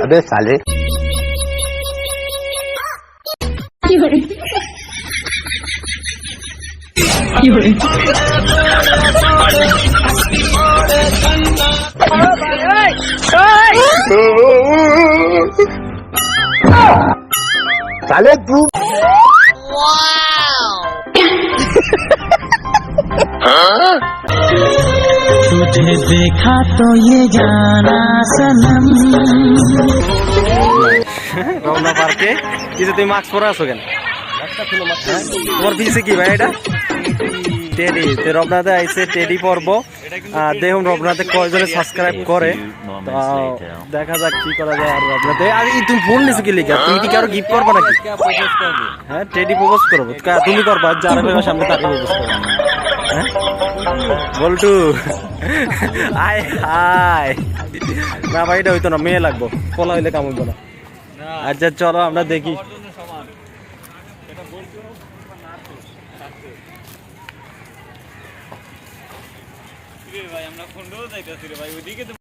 अबे साले साले तू तुझे देखा तो ये जाना सनम রমনা পার্কে কিছু তুমি মাস্ক পরে আছো কেন হ্যাঁ? তোমার পিছে কি ভাই এটা টেডি তো রবনাথে আইসে টেডি পর্ব আহ, দেখুন রবনাথে কয়জনে সাবস্ক্রাইব করে তো দেখা যাক কি করা যায় আর রবনাথে আর এই তুমি ফোন নিছো কি লিখা তুমি কি কারো গিফট করবা নাকি হ্যাঁ টেডি প্রপোজ করবো কা- তুমি করবা যারা ভাবে সামনে তাকে প্রপোজ করবা হ্যাঁ বল্টু আয় হায় না, ভাই, এটা হইতো না, মেয়ে লাগবো। পোলা হইলে কামড় না। আচ্ছা চলো, আমরা দেখি।